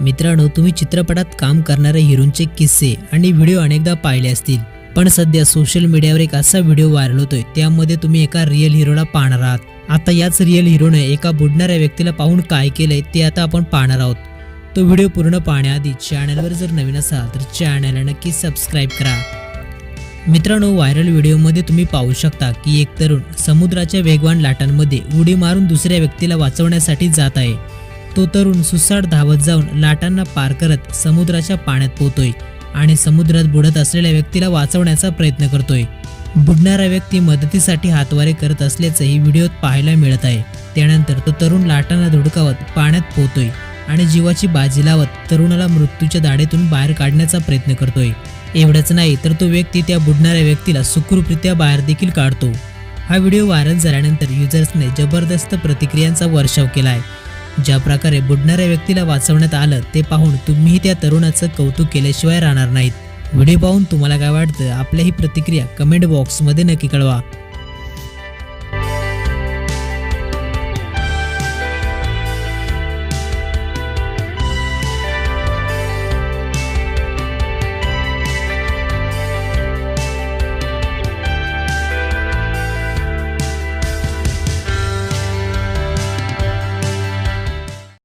मित्रांनो तुम्ही चित्रपटात काम करणाऱ्या हिरोंचे किस्से आणि व्हिडिओ अनेकदा पाहिले असतील. पण सध्या सोशल मीडियावर एक असा व्हिडिओ व्हायरल होतोय त्यामध्ये तुम्ही एका रिअल हिरोला पाहणार आहात. आता याच रिअल हिरोने एका बुडणाऱ्या व्यक्तीला पाहून काय केलंय ते आता आपण पाहणार आहोत. तो व्हिडिओ पूर्ण पाहण्याआधी चॅनलवर जर नवीन असाल तर चॅनलला नक्की सबस्क्राईब करा. मित्रांनो व्हायरल व्हिडिओमध्ये तुम्ही पाहू शकता की एक तरुण समुद्राच्या वेगवान लाटांमध्ये उडी मारून दुसऱ्या व्यक्तीला वाचवण्यासाठी जात आहे. तो तरुण सुसाट धावत जाऊन लाटांना पार करत समुद्राच्या पाण्यात पोहतोय आणि समुद्रात बुडत असलेल्या व्यक्तीला वाचवण्याचा प्रयत्न करतोय. बुडणारा व्यक्ती मदतीसाठी हातवारे करत असल्याचंही व्हिडिओत पाहायला मिळत आहे. त्यानंतर तो तरुण लाटांना धुडकावत पाण्यात पोहतोय आणि जीवाची बाजी लावत तरुणाला मृत्यूच्या दाढेतून बाहेर काढण्याचा प्रयत्न करतोय. एवढंच नाही तर तो व्यक्ती त्या बुडणाऱ्या व्यक्तीला सुखरूपरित्या बाहेर देखील काढतो. हा व्हिडिओ व्हायरल झाल्यानंतर युजर्सने जबरदस्त प्रतिक्रियांचा वर्षाव केला आहे ज्या प्रकारे बुडणाऱ्या व्यक्तीला वाचवण्यात आलं ते पाहून तुम्हीही त्या तरुणाचं कौतुक केल्याशिवाय राहणार नाहीत. व्हिडिओ पाहून तुम्हाला काय वाटतं? आपल्या ही प्रतिक्रिया कमेंट बॉक्समध्ये नक्की कळवा.